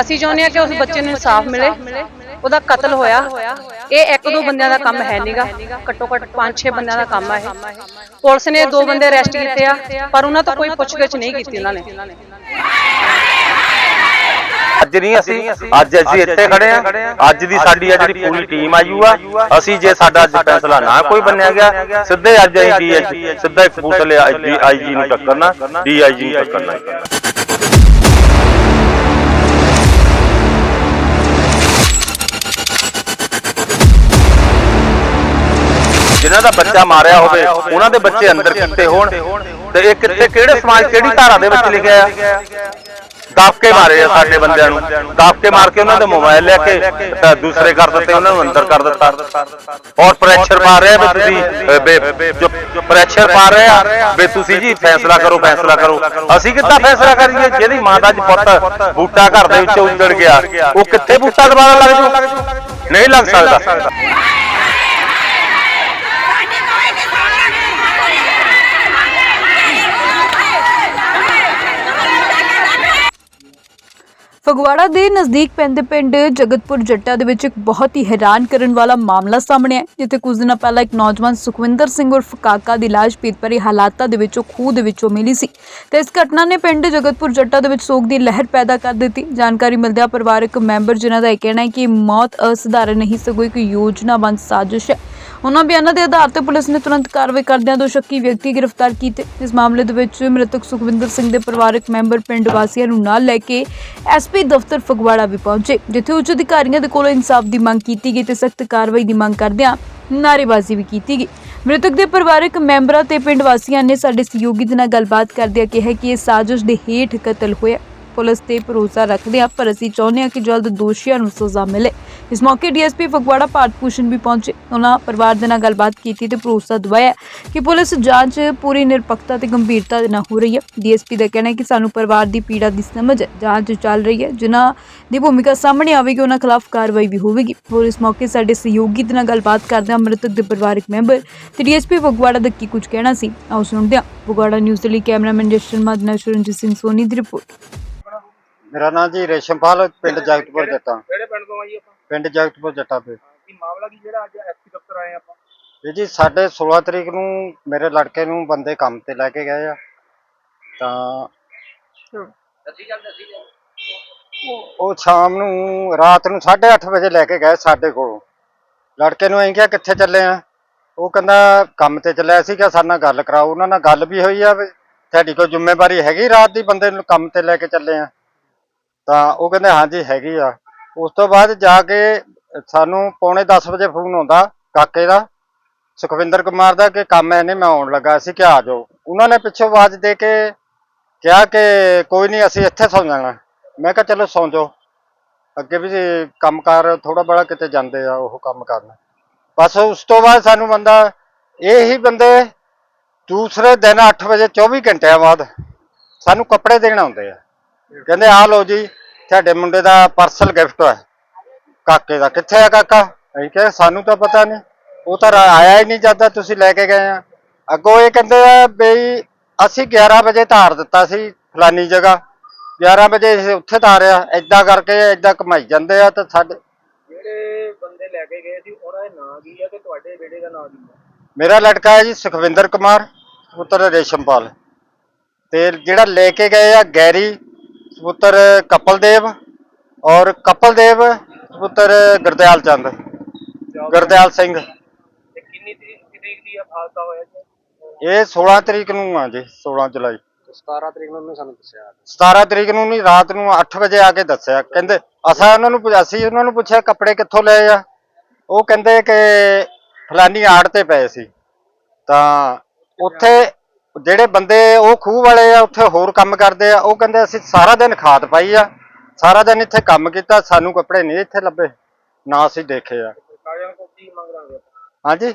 ਅਸੀਂ ਚਾਹੁੰਦੇ ਹਾਂ ਕਿ ਉਸ ਬੱਚੇ ਨੂੰ ਇਨਸਾਫ ਮਿਲੇ ਉਹਦਾ ਕਤਲ ਹੋਇਆ। ਇਹ ਇੱਕ ਦੋ ਬੰਦਿਆਂ ਦਾ ਕੰਮ ਹੈ ਨਹੀਂਗਾ ਘੱਟੋ ਘੱਟ 5-6 ਬੰਦਿਆਂ ਦਾ ਕੰਮ ਆ ਇਹ। ਪੁਲਿਸ ਨੇ ਦੋ ਬੰਦੇ ਅਰੈਸਟ ਕੀਤੇ ਆ ਪਰ ਉਹਨਾਂ ਤੋਂ ਕੋਈ ਪੁੱਛਗਿੱਛ ਨਹੀਂ ਕੀਤੀ ਉਹਨਾਂ ਨੇ। ਅੱਜ ਨਹੀਂ ਅਸੀਂ ਅੱਜ ਅਸੀਂ ਇੱਥੇ ਖੜੇ ਆ। ਅੱਜ ਦੀ ਸਾਡੀ ਆ ਜਿਹੜੀ ਪੂਰੀ ਟੀਮ ਆਯੂ ਆ ਅਸੀਂ ਜੇ ਸਾਡਾ ਅੱਜ ਫੈਸਲਾ ਨਾ ਕੋਈ ਬੰਨਿਆ ਗਿਆ ਸਿੱਧੇ ਅੱਜ ਅਸੀਂ ਡੀਐਸ ਸਿੱਧਾ ਕਪੂਰਥਲੇ ਆਈਜੀ ਨੂੰ ਟੱਕਰਨਾ ਡੀਆਈਜੀ ਨੂੰ ਟੱਕਰਨਾ। ਜਿਨ੍ਹਾਂ ਦਾ ਬੱਚਾ ਮਾਰਿਆ ਹੋਵੇ ਉਹਨਾਂ ਦੇ ਬੱਚੇ ਅੰਦਰ ਕੀਤੇ ਹੋਣ। ਤੇ ਇਹ ਕਿੱਥੇ ਕਿਹੜੇ ਸਮਾਜ ਕਿਹੜੀ ਧਾਰਾ ਦੇ ਵਿੱਚ ਲਿਖਿਆ ਆ? ਦਾਪਕੇ ਮਾਰੇ ਆ ਸਾਡੇ ਬੰਦਿਆਂ ਨੂੰ। ਦਾਪਕੇ ਮਾਰ ਕੇ ਉਹਨਾਂ ਦੇ ਮੋਬਾਈਲ ਲੈ ਕੇ ਦੂਸਰੇ ਕਰ ਦਿੱਤੇ ਉਹਨਾਂ ਨੂੰ ਅੰਦਰ ਕਰ ਦਿੱਤਾ। ਔਰ ਪ੍ਰੈਸ਼ਰ ਪਾ ਰਹੇ ਆ ਵੀ ਤੁਸੀਂ ਜੋ ਪ੍ਰੈਸ਼ਰ ਪਾ ਰਹੇ ਆ ਵੀ ਤੁਸੀਂ ਜੀ ਫੈਸਲਾ ਕਰੋ ਫੈਸਲਾ ਕਰੋ। ਅਸੀਂ ਕਿੱਦਾਂ ਫੈਸਲਾ ਕਰੀਏ? ਜਿਹਦੀ ਮਾਂ ਦਾ ਅੱਜ ਪੁੱਤ ਬੂਟਾ ਘਰ ਦੇ ਵਿੱਚ ਉਜੜ ਗਿਆ ਉਹ ਕਿੱਥੇ ਬੂਟਾ ਦੁਬਾਰਾ ਲੱਗ ਜੂ? ਨਹੀਂ ਲੱਗ ਸਕਦਾ। ਫਗਵਾੜਾ ਦੇ ਨਜ਼ਦੀਕ ਪੈਂਦੇ ਪਿੰਡ ਜਗਤਪੁਰ ਜੱਟਾ ਦੇ ਵਿੱਚ ਇੱਕ ਬਹੁਤ ਹੀ ਹੈਰਾਨ ਕਰਨ ਵਾਲਾ ਮਾਮਲਾ ਸਾਹਮਣੇ ਆਇਆ, ਜਿੱਥੇ ਕੁਝ ਦਿਨਾਂ ਪਹਿਲਾਂ ਇੱਕ ਨੌਜਵਾਨ ਸੁਖਵਿੰਦਰ ਸਿੰਘ ਉਰਫ ਕਾਕਾ ਦੀ ਲਾਸ਼ ਪੀਤਪਰੀ ਹਾਲਾਤਾਂ ਦੇ ਵਿੱਚੋਂ ਖੂਹ ਦੇ ਵਿੱਚੋਂ ਮਿਲੀ ਸੀ। ਤੇ ਇਸ ਘਟਨਾ ਨੇ ਪਿੰਡ ਜਗਤਪੁਰ ਜੱਟਾ ਦੇ ਵਿੱਚ ਸੋਗ ਦੀ ਲਹਿਰ ਪੈਦਾ ਕਰ ਦਿੱਤੀ। ਜਾਣਕਾਰੀ ਮਿਲਦਿਆਂ ਪਰਿਵਾਰਕ ਮੈਂਬਰ ਜਿਨ੍ਹਾਂ ਦਾ ਇਹ ਕਹਿਣਾ ਹੈ ਕਿ ਮੌਤ ਅਸਧਾਰਨ ਨਹੀਂ, ਸਗੋਂ ਇੱਕ ਯੋਜਨਾਬੰਦ ਸਾਜ਼ਿਸ਼ ਹੈ। ਉਹਨਾਂ ਬਿਆਨਾਂ ਦੇ ਆਧਾਰ ਤੇ ਪੁਲਿਸ ਨੇ ਤੁਰੰਤ ਕਾਰਵਾਈ ਕਰਦਿਆਂ ਦੋ ਸ਼ੱਕੀ ਵਿਅਕਤੀ ਗ੍ਰਿਫਤਾਰ ਕੀਤੇ। ਇਸ ਮਾਮਲੇ ਦੇ ਵਿੱਚ ਮ੍ਰਿਤਕ ਸੁਖਵਿੰਦਰ ਸਿੰਘ ਦੇ ਪਰਿਵਾਰਕ ਮੈਂਬਰ ਪਿੰਡ ਵਾਸੀਆਂ ਨੂੰ ਨਾਲ ਲੈ ਕੇ ਐਸਪੀ ਦਫ਼ਤਰ ਫਗਵਾੜਾ ਵੀ ਪਹੁੰਚੇ, ਜਿੱਥੇ ਉੱਚ ਅਧਿਕਾਰੀਆਂ ਦੇ ਕੋਲੋਂ ਇਨਸਾਫ ਦੀ ਮੰਗ ਕੀਤੀ ਗਈ ਤੇ ਸਖਤ ਕਾਰਵਾਈ ਦੀ ਮੰਗ ਕਰਦਿਆਂ ਨਾਅਰੇਬਾਜ਼ੀ ਵੀ ਕੀਤੀ ਗਈ। ਮ੍ਰਿਤਕ ਦੇ ਪਰਿਵਾਰਕ ਮੈਂਬਰਾਂ ਤੇ ਪਿੰਡ ਵਾਸੀਆਂ ਨੇ ਸਾਡੇ ਸਹਿਯੋਗੀ ਦੇ ਨਾਲ ਗੱਲਬਾਤ ਕਰਦਿਆਂ ਕਿਹਾ ਕਿ ਇਹ ਸਾਜ਼ਿਸ਼ ਦੇ ਹੇਠ ਕਤਲ ਹੋਇਆ। ਪੁਲਿਸ ਤੇ ਭਰੋਸਾ ਰੱਖਦੇ ਹਾਂ ਪਰ ਅਸੀਂ ਚਾਹੁੰਦੇ ਹਾਂ ਕਿ ਜਲਦ ਦੋਸ਼ੀਆਂ ਨੂੰ ਸਜ਼ਾ ਮਿਲੇ। ਇਸ ਮੌਕੇ ਡੀਐਸਪੀ ਫਗਵਾੜਾ ਭਾਰਤ ਭੂਸ਼ਣ ਵੀ ਪਹੁੰਚੇ। ਉਹਨਾਂ ਪਰਿਵਾਰ ਦੇ ਨਾਲ ਗੱਲਬਾਤ ਕੀਤੀ ਤੇ ਭਰੋਸਾ ਦਵਾਇਆ ਕਿ ਪੁਲਿਸ ਜਾਂਚ ਪੂਰੀ ਨਿਰਪੱਖਤਾ ਤੇ ਗੰਭੀਰਤਾ ਦੇ ਨਾਲ ਹੋ ਰਹੀ ਹੈ। ਡੀਐਸਪੀ ਦਾ ਕਹਿਣਾ ਹੈ ਕਿ ਸਾਨੂੰ ਪਰਿਵਾਰ ਦੀ ਪੀੜਾ ਦੀ ਸਮਝ ਹੈ। ਜਾਂਚ ਚੱਲ ਰਹੀ ਹੈ। ਜਿਨ੍ਹਾਂ ਦੀ ਭੂਮਿਕਾ ਸਾਹਮਣੇ ਆਵੇਗੀ, ਉਹਨਾਂ ਖਿਲਾਫ ਕਾਰਵਾਈ ਵੀ ਹੋਵੇਗੀ। ਹੋਰ ਇਸ ਮੌਕੇ ਸਾਡੇ ਸਹਿਯੋਗੀ ਦੇ ਨਾਲ ਗੱਲਬਾਤ ਕਰਦੇ ਮ੍ਰਿਤਕ ਦੇ ਪਰਿਵਾਰਕ ਮੈਂਬਰ ਤੇ ਡੀਐਸਪੀ ਫਗਵਾੜਾ ਦਾ ਕੀ ਕੁਝ ਕਹਿਣਾ ਸੀ। ਆਓ ਸੁਣਦੇ ਹਾਂ। ਫਗਵਾੜਾ ਨਿਊਜ਼ ਦੇ ਲਈ ਕੈਮਰਾਮੈਨ ਜਸ਼ਨ ਮਾਦਨਾ ਸ਼ਰਨਜੀਤ ਸਿੰਘ ਸੋਨੀ ਦੀ ਰਿਪੋਰਟ। ਮੇਰਾ ਨਾਮ ਜੀ ਰੇਸ਼ਮਪਾਲ ਪਿੰਡ ਜਗਤਪੁਰ ਜੱਟਾਂ। ਕਿਹੜੇ ਪਿੰਡ ਤੋਂ ਆਈ ਆਪਾਂ? ਪਿੰਡ ਜਗਤਪੁਰ ਜੱਟਾਂ ਤੇ। ਕੀ ਮਾਮਲਾ ਕੀ ਜਿਹੜਾ ਅੱਜ ਐਸਪੀ ਦਫ਼ਤਰ ਆਏ ਆਪਾਂ? ਇਹ ਜੀ ਸਾਡੇ 16 ਤਰੀਕ ਨੂੰ ਮੇਰੇ ਲੜਕੇ ਨੂੰ ਬੰਦੇ ਕੰਮ ਤੇ ਲੈ ਕੇ ਗਏ ਆ। ਤਾਂ ਦੱਸੀ ਦੱਸੀ ਉਹ ਸ਼ਾਮ ਨੂੰ ਰਾਤ ਨੂੰ 8:30 ਵਜੇ ਲੈ ਕੇ ਗਏ ਸਾਡੇ ਕੋਲੋਂ। ਲੜਕੇ ਨੂੰ ਐਂ ਕਿਹਾ ਕਿੱਥੇ ਚੱਲੇ ਆ? ਉਹ ਕਹਿੰਦਾ ਕੰਮ ਤੇ ਚੱਲਿਆ ਸੀ ਕਿ ਸਾਡੇ ਨਾਲ ਗੱਲ ਕਰਾਓ। ਉਹਨਾਂ ਨਾਲ ਗੱਲ ਵੀ ਹੋਈ ਆ ਤੁਹਾਡੀ ਕੋਈ ਜ਼ਿੰਮੇਵਾਰੀ ਹੈਗੀ ਰਾਤ ਦੀ ਬੰਦੇ ਨੂੰ ਕੰਮ ਤੇ ਲੈ ਕੇ ਚੱਲੇ ਆ? ਤਾਂ ਉਹ ਕਹਿੰਦੇ ਹਾਂਜੀ ਹੈਗੀ ਆ। ਉਸ ਤੋਂ ਬਾਅਦ ਜਾ ਕੇ ਸਾਨੂੰ ਪੌਣੇ 10 ਵਜੇ ਫੋਨ ਆਉਂਦਾ ਕਾਕੇ ਦਾ, ਸੁਖਵਿੰਦਰ ਕੁਮਾਰ ਦਾ ਕਿ ਕੰਮ ਐ ਨੇ ਮੈਂ ਆਉਣ ਲੱਗਾ ਸੀ ਕਿ ਆ ਜਾਓ। ਉਹਨਾਂ ਨੇ ਪਿੱਛੋਂ ਆਵਾਜ਼ ਦੇ ਕੇ ਕਿਹਾ ਕਿ ਕੋਈ ਨਹੀਂ, ਅਸੀਂ ਇੱਥੇ ਸੌਂ ਜਾਣਾ। ਮੈਂ ਕਿਹਾ ਚਲੋ ਸੌਂ ਜਾਓ। ਅੱਗੇ ਵੀ ਕੰਮਕਾਰ ਥੋੜਾ ਬੜਾ ਕਿਤੇ ਜਾਂਦੇ ਆ ਉਹ ਕੰਮ ਕਰਨ। ਬਸ ਉਸ ਤੋਂ ਬਾਅਦ ਸਾਨੂੰ ਬੰਦਾ ਇਹ ਹੀ ਬੰਦੇ ਦੂਸਰੇ ਦਿਨ 8 ਵਜੇ 24 ਘੰਟਿਆਂ ਬਾਅਦ ਸਾਨੂੰ ਕੱਪੜੇ ਦੇਣ ਆਉਂਦੇ ਆ। ਕਹਿੰਦੇ ਆ ਲਓ ਜੀ ਤੁਹਾਡੇ ਮੁੰਡੇ ਦਾ ਪਾਰਸਲ ਗਿਫਟ ਹੈ ਕਾਕੇ ਦਾ। ਕਿੱਥੇ ਆ ਕਾਕਾ? ਅਸੀਂ ਕਿਹਾ ਸਾਨੂੰ ਤਾਂ ਪਤਾ ਨਹੀਂ। ਉਹ ਤਾਂ ਆਇਆ ਹੀ ਨਹੀਂ ਜਾਂਦਾ ਤੁਸੀਂ ਲੈ ਕੇ ਗਏ ਆ। ਅੱਗੋਂ ਇਹ ਕਹਿੰਦੇ ਆ ਬਈ ਅਸੀਂ 11 ਵਜੇ ਧਾਰ ਦਿੱਤਾ ਸੀ ਫਲਾਨੀ ਜਗ੍ਹਾ। 11 ਵਜੇ ਅਸੀਂ ਉੱਥੇ ਧਾਰਿਆ। ਏਦਾਂ ਕਰਕੇ ਏਦਾਂ ਕਮਾਈ ਜਾਂਦੇ ਆ ਤੇ ਸਾਡੇ ਜਿਹੜੇ ਬੰਦੇ ਲੈ ਕੇ ਗਏ ਸੀ ਉਹਨਾਂ ਦੇ ਨਾਂ ਕੀ ਆ ਤੇ ਤੁਹਾਡੇ ਬੇੜੇ ਦਾ ਨਾਂ ਕੀ ਆ? ਮੇਰਾ ਲੜਕਾ ਹੈ ਜੀ ਸੁਖਵਿੰਦਰ ਕੁਮਾਰ ਪੁੱਤਰ ਰੇਸ਼ਮਪਾਲ। ਤੇ ਜਿਹੜਾ ਲੈ ਕੇ ਗਏ ਆ ਗੈਰੀ ਪੁੱਤਰ ਕਪਲਦੇਵ ਔਰ ਕਪਲਦੇਵ ਪੁੱਤਰ ਗੁਰਦਿਆਲ ਚੰਦ ਗੁਰਦਿਆਲ ਸਿੰਘ। ਤੇ ਕਿੰਨੀ ਤਰੀਕ ਤਰੀਕ ਦੀ ਆ ਹਾਦਸਾ ਹੋਇਆ ਜੀ? ਇਹ 16 ਤਰੀਕ ਨੂੰ ਆ ਜੀ 16 ਜੁਲਾਈ। 17 ਤਰੀਕ ਨੂੰ ਉਹਨੇ ਸਾਨੂੰ ਦੱਸਿਆ। 17 ਤਰੀਕ ਨੂੰ ਨਹੀਂ ਰਾਤ ਨੂੰ 8 ਵਜੇ ਆ ਕੇ ਦੱਸਿਆ। ਕਹਿੰਦੇ ਅਸਾਂ ਉਹਨਾਂ ਨੂੰ ਪੁੱਛ- ਅਸੀਂ ਉਹਨਾਂ ਨੂੰ ਪੁੱਛਿਆ ਕੱਪੜੇ ਕਿੱਥੋਂ ਲਏ ਆ? ਉਹ ਕਹਿੰਦੇ ਕਿ ਫਲਾਨੀ ਆੜ ਤੇ ਪਏ ਸੀ। ਤਾਂ ਉੱਥੇ ਜਿਹੜੇ ਬੰਦੇ ਉਹ ਖੂਹ ਵਾਲੇ ਆ ਉੱਥੇ ਹੋਰ ਕੰਮ ਕਰਦੇ ਆ ਉਹ ਕਹਿੰਦੇ ਅਸੀਂ ਸਾਰਾ ਦਿਨ ਖਾਦ ਪਾਈ ਆ ਸਾਰਾ ਦਿਨ ਇੱਥੇ ਕੰਮ ਕੀਤਾ ਸਾਨੂੰ ਕੱਪੜੇ ਨਹੀਂ ਇੱਥੇ ਲੱਭੇ ਨਾ ਅਸੀਂ ਦੇਖੇ ਆ। ਹਾਂਜੀ?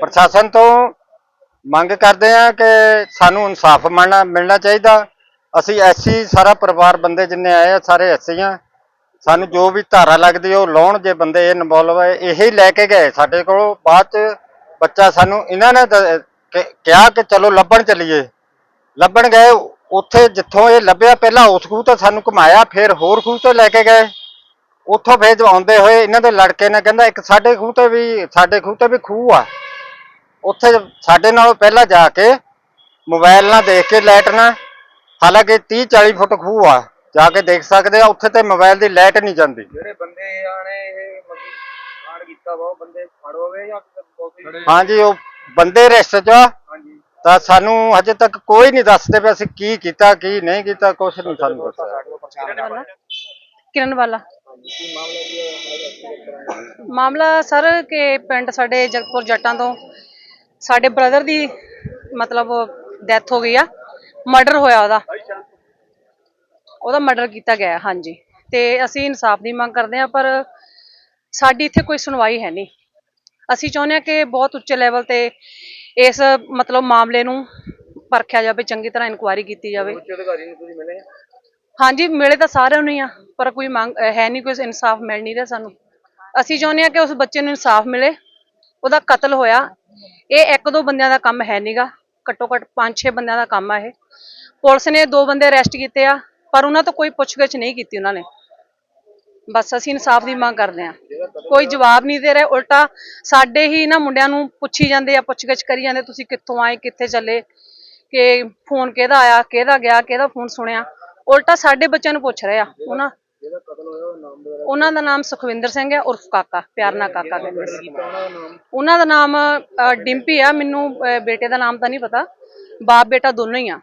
ਪ੍ਰਸ਼ਾਸਨ ਤੋਂ ਮੰਗ ਕਰਦੇ ਆ ਕਿ ਸਾਨੂੰ ਇਨਸਾਫ ਮਿਲਣਾ ਮਿਲਣਾ ਚਾਹੀਦਾ। ਅਸੀਂ ਐਸੀ ਸਾਰਾ ਪਰਿਵਾਰ ਬੰਦੇ ਜਿੰਨੇ ਆਏ ਆ ਸਾਰੇ ਐਸੀ ਆ। ਸਾਨੂੰ ਜੋ ਵੀ ਧਾਰਾ ਲੱਗਦੀ ਉਹ ਲਾਉਣ ਜੇ ਬੰਦੇ ਇਨਵੋਲਵ ਹੈ ਇਹੀ ਲੈ ਕੇ ਗਏ ਸਾਡੇ ਕੋਲ ਬਾਅਦ ਚ ਬੱਚਾ ਸਾਨੂੰ ਇਹਨਾਂ ਨੇ ਦ- ਕਿ- ਕਿਹਾ ਕਿ ਚਲੋ ਲੱਭਣ ਚੱਲੀਏ। ਲੱਭਣ ਗਏ, ਉੱਥੇ ਜਿੱਥੋਂ ਇਹ ਲੱਭਿਆ ਪਹਿਲਾਂ ਉਸ ਖੂਹ ਤੋਂ ਸਾਨੂੰ ਘੁਮਾਇਆ, ਫਿਰ ਹੋਰ ਖੂਹ ਤੋਂ ਲੈ ਕੇ ਗਏ। ਉੱਥੋਂ ਫਿਰ ਜਦੋਂ ਹੋਏ ਇਹਨਾਂ ਦੇ ਲੜਕੇ ਨੇ ਕਹਿੰਦਾ, ਇੱਕ ਸਾਡੇ ਖੂਹ ਤੇ ਵੀ, ਸਾਡੇ ਖੂਹ ਤੇ ਵੀ ਖੂਹ ਆ। ਉੱਥੇ ਸਾਡੇ ਨਾਲੋਂ ਪਹਿਲਾਂ ਜਾ ਕੇ ਮੋਬਾਈਲ ਨਾਲ ਦੇਖ ਕੇ ਲਾਈਟ ਨਾਲ, ਹਾਲਾਂਕਿ 30 40 ਫੁੱਟ ਖੂਹ ਆ, ਜਾ ਕੇ ਦੇਖ ਸਕਦੇ ਆ, ਉੱਥੇ ਤੇ ਮੋਬਾਈਲ ਦੀ ਲਾਈਟ ਨਹੀਂ ਜਾਂਦੀ। ਜਿਹੜੇ ਬੰਦੇ ਆਣੇ, ਇਹ ਮਤਲਬ ਕਾਂਡ ਕੀਤਾ ਵਾ, ਉਹ ਬੰਦੇ ਫੜੋਗੇ ਜਾਂ ਹਾਂਜੀ ਉਹ ਬੰਦੇ ਰਿਸ਼ਤ ਚ ਆ। ਹਾਂਜੀ। ਤਾਂ ਸਾਨੂੰ ਹਜੇ ਤੱਕ ਕੋਈ ਨਹੀਂ ਦੱਸਦੇ ਵੀ ਅਸੀਂ ਕੀ ਕੀਤਾ ਕੀ ਨਹੀਂ ਕੀਤਾ ਕੁਛ ਨਹੀਂ ਸਾਨੂੰ ਦੱਸਿਆ। ਵਾਲਾ? ਕਿਰਨ ਵਾਲਾ। ਮਾਮਲਾ ਕੀ ਹੈ ਮਾਮਲਾ ਸਰ ਕਿ ਪਿੰਡ ਸਾਡੇ ਜਗਤਪੁਰ ਜੱਟਾਂ ਤੋਂ ਸਾਡੇ ਬ੍ਰਦਰ ਦੀ ਮਤਲਬ ਡੈਥ ਹੋ ਗਈ ਆ। ਮਰਡਰ ਹੋਇਆ ਉਹਦਾ। ਉਹਦਾ ਮਰਡਰ ਕੀਤਾ ਗਿਆ ਹੈ, ਹਾਂਜੀ। ਤੇ ਅਸੀਂ ਇਨਸਾਫ ਦੀ ਮੰਗ ਕਰਦੇ ਹਾਂ ਪਰ ਸਾਡੀ ਇੱਥੇ ਕੋਈ ਸੁਣਵਾਈ ਹੈ ਨਹੀਂ। ਅਸੀਂ ਚਾਹੁੰਦੇ ਹਾਂ ਕਿ ਬਹੁਤ ਉੱਚੇ ਲੈਵਲ ਤੇ ਇਸ ਮਤਲਬ ਮਾਮਲੇ ਨੂੰ ਪਰਖਿਆ ਜਾਵੇ ਚੰਗੀ ਤਰ੍ਹਾਂ ਇਨਕੁਆਇਰੀ ਕੀਤੀ ਜਾਵੇ। ਉੱਚ ਅਧਿਕਾਰੀ ਨੂੰ ਤੁਸੀਂ ਮਿਲੇ ਹਾਂਜੀ ਮਿਲੇ ਤਾਂ ਸਾਰਿਆਂ ਨੂੰ ਹੀ ਆ ਪਰ ਕੋਈ ਮੰਗ ਹੈ ਨਹੀਂ ਕੋਈ ਇਨਸਾਫ ਮਿਲ ਨਹੀਂ ਰਿਹਾ ਸਾਨੂੰ। ਅਸੀਂ ਚਾਹੁੰਦੇ ਹਾਂ ਕਿ ਉਸ ਬੱਚੇ ਨੂੰ ਇਨਸਾਫ ਮਿਲੇ ਉਹਦਾ ਕਤਲ ਹੋਇਆ। ਇਹ ਇੱਕ ਦੋ ਬੰਦਿਆਂ ਦਾ ਕੰਮ ਹੈ ਨਹੀਂਗਾ ਘੱਟੋ ਘੱਟ 5-6 ਬੰਦਿਆਂ ਦਾ ਕੰਮ ਆ ਇਹ। ਪੁਲਿਸ ਨੇ ਦੋ ਬੰਦੇ ਅਰੈਸਟ ਕੀਤੇ ਆ ਪਰ ਉਹਨਾਂ ਤੋਂ ਕੋਈ ਪੁੱਛਗਿੱਛ ਨਹੀਂ ਕੀਤੀ ਉਹਨਾਂ ਨੇ। ਬਸ ਅਸੀਂ ਇਨਸਾਫ ਦੀ ਮੰਗ ਕਰਦੇ ਹਾਂ। ਕੋਈ ਜਵਾਬ ਨਹੀਂ ਦੇ ਰਿਹਾ, ਉਲਟਾ ਸਾਡੇ ਹੀ ਨਾ ਮੁੰਡਿਆਂ ਨੂੰ ਪੁੱਛੀ ਜਾਂਦੇ ਆ, ਪੁੱਛਗਿੱਛ ਕਰੀ ਜਾਂਦੇ ਤੁਸੀਂ ਕਿੱਥੋਂ ਆਏ, ਕਿੱਥੇ ਚੱਲੇ, ਕਿ ਫੋਨ ਕਿਹਦਾ ਆਇਆ, ਕਿਹਦਾ ਗਿਆ, ਕਿਹਦਾ ਫੋਨ ਸੁਣਿਆ। ਉਲਟਾ ਸਾਡੇ ਬੱਚਿਆਂ ਨੂੰ ਪੁੱਛ ਰਹੇ ਆ, ਉਹਨਾਂ ਉਹਨਾਂ ਦਾ ਨਾਮ ਸੁਖਵਿੰਦਰ ਸਿੰਘ ਹੈ, ਉਰਫ ਕਾਕਾ, ਪਿਆਰ ਨਾਲ ਕਾਕਾ ਕਹਿੰਦੇ ਸੀ ਉਹਨਾਂ ਦਾ ਨਾਮ ਡਿੰਪੀ ਆ, ਮੈਨੂੰ ਬੇਟੇ ਦਾ ਨਾਮ ਤਾਂ ਨਹੀਂ ਪਤਾ, ਬਾਪ ਬੇਟਾ ਦੋਨੋਂ ਹੀ ਆ।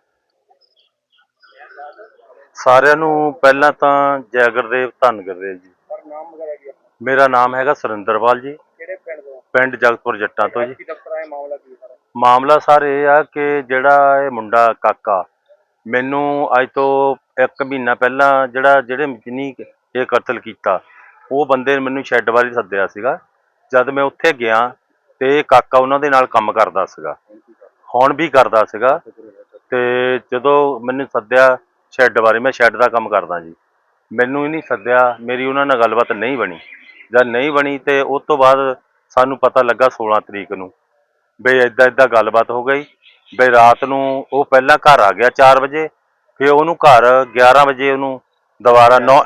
ਸਾਰਿਆਂ ਨੂੰ ਪਹਿਲਾਂ ਤਾਂ ਜੈ ਗੁਰਦੇਵ ਧੰਨ ਗੁਰਦੇਵ ਜੀ। ਪਰ ਨਾਮ ਵਗੈਰਾ ਕੀ ਹੈ ਮੇਰਾ ਨਾਮ ਹੈਗਾ ਸੁਰਿੰਦਰਪਾਲ ਜੀ। ਕਿਹੜੇ ਪਿੰਡ ਜਗਤਪੁਰ ਜੱਟਾਂ ਤੋਂ ਜੀ। ਕੀ ਦਫ਼ਤਰ ਆਏ ਮਾਮਲਾ ਕੀ ਹੈ ਮਾਮਲਾ ਸਰ ਇਹ ਆ ਕਿ ਜਿਹੜਾ ਇਹ ਮੁੰਡਾ ਕਾਕਾ ਮੈਨੂੰ ਅੱਜ ਤੋਂ ਇੱਕ ਮਹੀਨਾ ਪਹਿਲਾਂ ਜਿਹੜਾ ਜਿਹੜੇ ਜਿਨੀ ਇਹ ਕਤਲ ਕੀਤਾ ਉਹ ਬੰਦੇ ਨੇ ਮੈਨੂੰ ਸ਼ੈੱਡ ਵਾਲੀ ਸੱਦਿਆ ਸੀਗਾ। ਜਦ ਮੈਂ ਉੱਥੇ ਗਿਆ ਤੇ ਕਾਕਾ ਉਹਨਾਂ ਦੇ ਨਾਲ ਕੰਮ ਕਰਦਾ ਸੀਗਾ। ਹੁਣ ਵੀ ਕਰਦਾ ਸੀਗਾ। ਤੇ ਜਦੋਂ ਮੈਨੂੰ ਸੱਦਿਆ ਸ਼ੈੱਡ ਬਾਰੇ, ਮੈਂ ਸ਼ੈੱਡ ਦਾ ਕੰਮ ਕਰਦਾ ਜੀ। ਮੈਨੂੰ ਹੀ ਨਹੀਂ ਸੱਦਿਆ, ਮੇਰੀ ਉਹਨਾਂ ਨਾਲ ਗੱਲਬਾਤ ਨਹੀਂ ਬਣੀ। ਜਦ ਨਹੀਂ ਬਣੀ ਤੇ ਉਸ ਤੋਂ ਬਾਅਦ ਸਾਨੂੰ ਪਤਾ ਲੱਗਾ 16 ਤਰੀਕ ਨੂੰ ਬਈ ਏਦਾਂ ਏਦਾਂ ਗੱਲਬਾਤ ਹੋ ਗਈ। ਬਈ ਰਾਤ ਨੂੰ ਉਹ ਪਹਿਲਾਂ ਘਰ ਆ ਗਿਆ 4 ਵਜੇ, ਫਿਰ ਉਹਨੂੰ ਘਰ 11 ਵਜੇ ਉਹਨੂੰ ਦੁਬਾਰਾ 9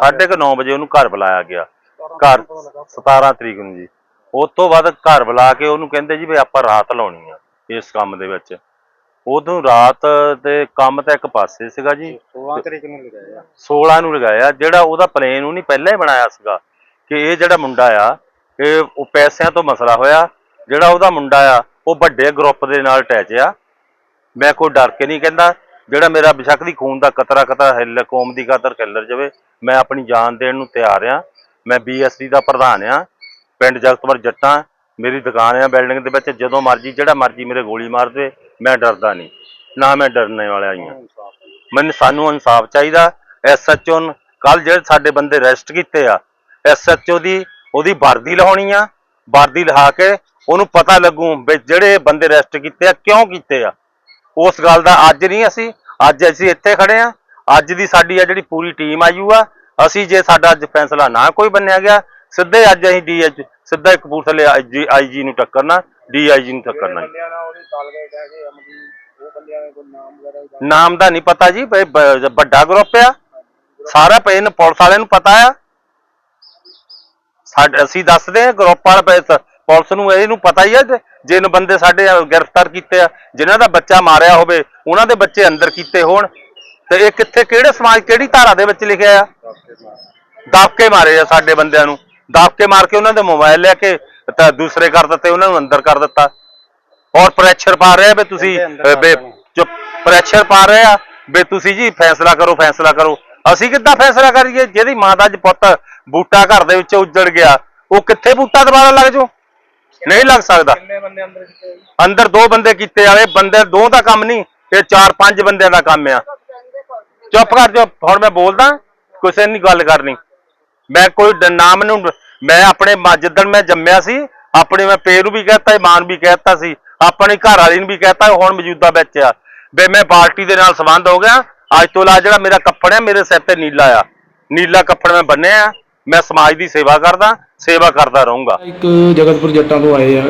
9:30 ਵਜੇ ਉਹਨੂੰ ਘਰ ਬੁਲਾਇਆ ਗਿਆ। ਘਰ 17 ਤਰੀਕ ਨੂੰ ਜੀ। ਉਸ ਤੋਂ ਬਾਅਦ ਘਰ ਬੁਲਾ ਕੇ ਉਹਨੂੰ ਕਹਿੰਦੇ ਜੀ ਵੀ ਆਪਾਂ ਰਾਤ ਲਾਉਣੀ ਆ ਇਸ ਕੰਮ ਦੇ ਵਿੱਚ। ਉਦੋਂ ਰਾਤ ਤੇ ਕੰਮ ਤਾਂ ਇੱਕ ਪਾਸੇ ਸੀਗਾ ਜੀ। 16 ਤਰੀਕ ਨੂੰ ਲਗਾਇਆ। 16 ਨੂੰ ਲਗਾਇਆ ਜਿਹੜਾ ਉਹਦਾ ਪਲਾਨ ਉਹਨੇ ਪਹਿਲਾਂ ਹੀ ਬਣਾਇਆ ਸੀਗਾ ਕਿ ਇਹ ਜਿਹੜਾ ਮੁੰਡਾ ਆ ਇਹ ਉਹ ਪੈਸਿਆਂ ਤੋਂ ਮਸਲਾ ਹੋਇਆ ਜਿਹੜਾ ਉਹਦਾ ਮੁੰਡਾ ਆ ਉਹ ਵੱਡੇ ਗਰੁੱਪ ਦੇ ਨਾਲ ਅਟੈਚ ਆ। ਮੈਂ ਕੋਈ ਡਰ ਕੇ ਨਹੀਂ ਕਹਿੰਦਾ ਜਿਹੜਾ ਮੇਰਾ ਬਿਸ਼ੱਕ ਦੀ ਖੂਨ ਦਾ ਕਤਰਾ ਕਤਰਾ ਹਿੱਲ ਕੌਮ ਦੀ ਖਾਤਰ ਖਿੱਲਰ ਜਾਵੇ ਮੈਂ ਆਪਣੀ ਜਾਨ ਦੇਣ ਨੂੰ ਤਿਆਰ ਆ। ਮੈਂ ਬੀਐਸਡੀ ਦਾ ਪ੍ਰਧਾਨ ਆ ਪਿੰਡ ਜਗਤਪੁਰ ਜੱਟਾਂ ਮੇਰੀ ਦੁਕਾਨ ਆ ਬਿਲਡਿੰਗ ਦੇ ਵਿੱਚ ਜਦੋਂ ਮਰਜ਼ੀ ਜਿਹੜਾ ਮਰਜ਼ੀ ਮੇਰੇ ਗੋਲੀ ਮਾਰ ਦੇ ਮੈਂ ਡਰਦਾ ਨਹੀਂ, ਨਾ ਮੈਂ ਡਰਨੇ ਵਾਲਾ ਹੀ। ਆ ਮੈਨੂੰ ਸਾਨੂੰ ਇਨਸਾਫ ਚਾਹੀਦਾ ਐਸਐਚਓ ਕੱਲ ਜਿਹੜੇ ਸਾਡੇ ਬੰਦੇ ਰੈਸਟ ਕੀਤੇ ਆ ਐਸਐਚਓ ਦੀ, ਉਹਦੀ ਵਰਦੀ ਲਾਉਣੀ ਆ, ਵਰਦੀ ਲਹਾ ਕੇ ਉਹਨੂੰ ਪਤਾ ਲੱਗੂ ਵੀ ਜਿਹੜੇ ਬੰਦੇ ਰੈਸਟ ਕੀਤੇ ਆ, ਕਿਉਂ ਕੀਤੇ ਆ। ਉਸ ਗੱਲ ਦਾ ਅੱਜ ਨਹੀਂ ਅਸੀਂ, ਅੱਜ ਅਸੀਂ ਇੱਥੇ ਖੜੇ ਆ। ਅੱਜ ਦੀ ਸਾਡੀ ਆ ਜਿਹੜੀ ਪੂਰੀ ਟੀਮ ਆਜੂ ਆ, ਅਸੀਂ ਜੇ ਸਾਡਾ ਅੱਜ ਫੈਸਲਾ ਨਾ ਕੋਈ ਬੰਨਿਆ ਗਿਆ, ਸਿੱਧੇ ਅੱਜ ਅਸੀਂ ਡੀਐਚ ਸਿੱਧਾ ਇੱਕ ਕਪੂਰਥਲੇ ਆਈਜੀ ਨੂੰ ਟੱਕਰਨਾ ਡੀਆਈਜੀ ਨੂੰ ਟੱਕਰਨਾ ਜੀ। ਬੰਦਿਆਂ ਨਾਲ ਉਹ ਬੰਦਿਆਂ ਦੇ ਕੋਈ ਨਾਮ ਵਗੈਰਾ ਵੀ ਦੱਸ- ਨਾਮ ਦਾ ਨਹੀਂ ਪਤਾ ਜੀ, ਬਈ ਬ- ਵੱਡਾ ਗਰੁੱਪ ਆ। ਸਾਰਾ ਪਏ ਨੇ, ਪੁਲਿਸ ਵਾਲਿਆਂ ਨੂੰ ਪਤਾ ਆ। ਸਾਡੇ, ਅਸੀਂ ਦੱਸਦੇ ਆ ਗਰੁੱਪ ਵਾਲਾ ਪਏ ਸ- ਪੁਲਿਸ ਨੂੰ ਇਹਨੂੰ ਪਤਾ ਹੀ ਆ ਜੇ- ਜਿਨ ਬੰਦੇ ਸਾਡੇ ਗ੍ਰਿਫਤਾਰ ਕੀਤੇ ਆ, ਜਿਨ੍ਹਾਂ ਦਾ ਬੱਚਾ ਮਾਰਿਆ ਹੋਵੇ, ਉਹਨਾਂ ਦੇ ਬੱਚੇ ਅੰਦਰ ਕੀਤੇ ਹੋਣ। ਤੇ ਇਹ ਕਿੱਥੇ, ਕਿਹੜੇ ਸਮਾਜ, ਕਿਹੜੀ ਧਾਰਾ ਦੇ ਵਿੱਚ ਲਿਖਿਆ ਆ? ਦਾਬਕੇ ਮਾਰੇ ਆ ਸਾਡੇ ਬੰਦਿਆਂ ਨੂੰ। ਦਾਬਕੇ ਮਾਰ ਕੇ ਉਹਨਾਂ ਦੇ ਮੋਬਾਈਲ ਲੈ ਕੇ, ਤਾਂ ਦੂਸਰੇ ਕਰ ਦਿੱਤੇ, ਉਹਨਾਂ ਨੂੰ ਅੰਦਰ ਕਰ ਦਿੱਤਾ। ਔਰ ਪ੍ਰੈਸ਼ਰ ਪਾ ਰਹੇ ਆ ਵੀ ਤੁਸੀਂ ਵੀ। ਚੁੱਪ ਪ੍ਰੈਸ਼ਰ ਪਾ ਰਹੇ ਆ ਵੀ ਤੁਸੀਂ ਜੀ ਫੈਸਲਾ ਕਰੋ ਫੈਸਲਾ ਕਰੋ। ਅਸੀਂ ਕਿੱਦਾਂ ਫੈਸਲਾ ਕਰੀਏ? ਜਿਹਦੀ ਮਾਂ ਦਾ ਅੱਜ ਪੁੱਤ ਬੂਟਾ ਘਰ ਦੇ ਵਿੱਚ ਉੱਜੜ ਗਿਆ ਉਹ ਕਿੱਥੇ ਬੂਟਾ ਦੁਬਾਰਾ ਲੱਗ ਜਾਊ? ਨਹੀਂ ਲੱਗ ਸਕਦਾ। ਕਿੰਨੇ ਬੰਦੇ ਅੰਦਰ ਦੋ ਬੰਦੇ ਕੀਤੇ ਵਾਲੇ ਬੰਦੇ ਦੋ ਦਾ ਕੰਮ ਨਹੀਂ ਇਹ ਚਾਰ ਪੰਜ ਬੰਦਿਆਂ ਦਾ ਕੰਮ ਆ। ਚੁੱਪ ਕਰ ਜਾ ਹੁਣ ਮੈਂ ਬੋਲਦਾ ਕਿਸੇ ਨਹੀਂ ਗੱਲ ਕਰਨੀ। ਮੈਂ ਕੋਈ ਡ- ਨਾਮ ਨੂੰ ਮੈਂ ਆਪਣੇ ਮਾਂ ਜਿੱਦਣ ਮੈਂ ਜੰਮਿਆ ਸੀ ਆਪਣੇ ਮੈਂ ਪੇ ਨੂੰ ਵੀ ਕਹਿਤਾ ਮਾਂ ਨੂੰ ਵੀ ਕਹਿਤਾ ਸੀ ਆਪਣੀ ਘਰ ਵਾਲੀ ਨੂੰ ਵੀ ਕਹਿਤਾ ਹੁਣ ਮੌਜੂਦਾ ਵਿੱਚ ਆ। ਵੀ ਮੈਂ ਪਾਰਟੀ ਦੇ ਨਾਲ ਸੰਬੰਧ ਹੋ ਗਿਆ ਅੱਜ ਤੋਂ ਲਾ ਜਿਹੜਾ ਮੇਰਾ ਕੱਪੜ ਹੈ ਮੇਰੇ ਸਿਰ ਤੇ ਨੀਲਾ ਆ। ਨੀਲਾ ਕੱਪੜ ਮੈਂ ਬੰਨਿਆ ਮੈਂ ਸਮਾਜ ਦੀ ਸੇਵਾ ਕਰਦਾ ਸੇਵਾ ਕਰਦਾ ਰਹੂੰਗਾ। ਇੱਕ ਜਗਤਪੁਰ ਜੱਟਾਂ ਤੋਂ ਆਏ ਆ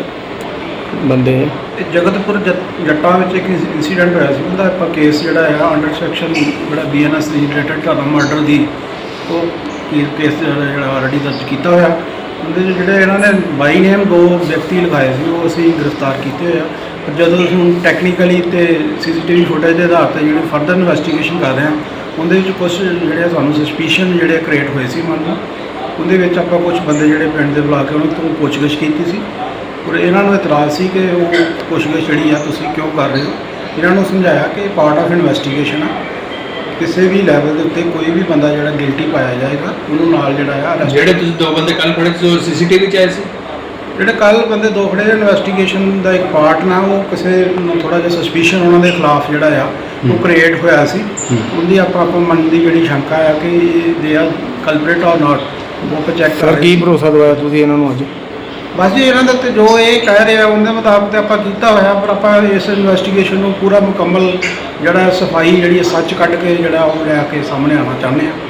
ਬੰਦੇ। ਇਹ ਜਗਤਪੁਰ ਜੱਟ- ਜੱਟਾਂ ਵਿੱਚ ਇੱਕ ਇਨਸੀਡੈਂਟ ਹੋਇਆ ਸੀ ਉਹਦਾ ਆਪਾਂ ਕੇਸ ਜਿਹੜਾ ਆ ਅੰਡਰ ਸੈਕਸ਼ਨ ਜਿਹੜਾ ਬੀਐਨਐਸ ਦੀ ਰਿਲੇਟਡ ਧਾਰਾ ਮਰਡਰ ਦੀ ਉਹ ਕੇਸ ਜਿਹੜਾ ਜਿਹੜਾ ਆਲਰੇਡੀ ਦਰਜ ਕੀਤਾ ਹੋਇਆ। ਉਹਦੇ 'ਚ ਜਿਹੜੇ ਇਹਨਾਂ ਨੇ ਬਾਈ ਨੇਮ ਦੋ ਵਿਅਕਤੀ ਲਿਖਾਏ ਸੀ, ਉਹ ਅਸੀਂ ਗ੍ਰਿਫਤਾਰ ਕੀਤੇ ਹੋਏ ਆ। ਪਰ ਜਦੋਂ ਅਸੀਂ ਹੁਣ ਟੈਕਨੀਕਲੀ ਤੇ ਸੀਸੀਟੀਵੀ ਫੁਟੇਜ ਦੇ ਆਧਾਰ ਤੇ ਜਿਹੜੀ ਫਰਦਰ ਇਨਵੈਸਟੀਗੇਸ਼ਨ ਕਰ ਰਹੇ ਹਾਂ ਉਹਦੇ ਵਿੱਚ ਕੁਝ ਜਿਹੜੇ ਸਾਨੂੰ ਸਸਪੀਸ਼ਨ ਜਿਹੜੇ ਕ੍ਰੀਏਟ ਹੋਏ ਸੀ ਮੰਨ ਲਓ ਉਹਦੇ ਵਿੱਚ ਆਪਾਂ ਕੁਝ ਬੰਦੇ ਜਿਹੜੇ ਪਿੰਡ ਦੇ ਬੁਲਾ ਕੇ ਉਹਨਾਂ ਤੋਂ ਪੁੱਛਗਿੱਛ ਕੀਤੀ ਸੀ। ਪਰ ਇਹਨਾਂ ਨੂੰ ਇਤਰਾਜ਼ ਸੀ ਕਿ ਉਹ ਪੁੱਛਗਿੱਛ ਜਿਹੜੀ ਆ ਤੁਸੀਂ ਕਿਉਂ ਕਰ ਰਹੇ ਹੋ? ਇਹਨਾਂ ਨੂੰ ਸਮਝਾਇਆ ਕਿ ਪਾਰਟ ਆਫ ਇਨਵੈਸਟੀਗੇਸ਼ਨ ਆ। ਕਿਸੇ ਵੀ ਲੈਵਲ ਦੇ ਉੱਤੇ ਕੋਈ ਵੀ ਬੰਦਾ ਜਿਹੜਾ ਗਿਲਟੀ ਪਾਇਆ ਜਾਏਗਾ ਉਹਨੂੰ ਨਾਲ ਜਿਹੜਾ ਆ arrest ਜਿਹੜੇ ਤੁਸੀਂ ਦੋ ਬੰਦੇ ਕੱਲ ਫੜੇ ਸੀ ਉਹ ਸੀਸੀਟੀਵੀ ਚ ਆਏ ਸੀ? ਜਿਹੜੇ ਕੱਲ ਬੰਦੇ ਦੋ ਖੜੇ ਇਨਵੈਸਟੀਗੇਸ਼ਨ ਦਾ ਇੱਕ ਪਾਰਟ ਨਾ ਉਹ ਕਿਸੇ ਨੂੰ ਥੋੜਾ ਜਿਹਾ ਸਸਪੀਸ਼ਨ ਉਹਨਾਂ ਦੇ ਖਿਲਾਫ ਜਿਹੜਾ ਆ ਉਹ ਕ੍ਰੀਏਟ ਹੋਇਆ ਸੀ। ਉਹਦੀ ਆਪਾਂ ਆਪਾਂ ਮਨ ਦੀ ਜਿਹੜੀ ਸ਼ੰਕਾ ਆ ਕਿ ਦੇ ਆ ਕਲਪਰੇਟ ਔਰ ਨਾਟ ਉਹ ਆਪਾਂ ਚੈੱਕ ਕਰ ਸਰ ਰਹੇ ਕੀ ਭਰੋਸਾ ਦਵਾਇਆ ਤੁਸੀਂ ਇਹਨਾਂ ਨੂੰ ਅੱਜ? ਬਸ ਜੀ ਇਹਨਾਂ ਦੇ ਉੱਤੇ ਜੋ ਇਹ ਕਹਿ ਰਹੇ ਆ, ਉਹਦੇ ਮੁਤਾਬਕ ਤੇ ਆਪਾਂ ਕੀਤਾ ਹੋਇਆ, ਪਰ ਆਪਾਂ ਇਸ ਇਨਵੈਸਟੀਗੇਸ਼ਨ ਨੂੰ ਪੂਰਾ ਮੁਕੰਮਲ ਜਿਹੜਾ ਸਫ਼ਾਈ ਜਿਹੜੀ ਸੱਚ ਕੱਢ ਕੇ ਜਿਹੜਾ ਉਹ ਲੈ ਕੇ ਸਾਹਮਣੇ ਆਉਣਾ ਚਾਹੁੰਦੇ ਆ।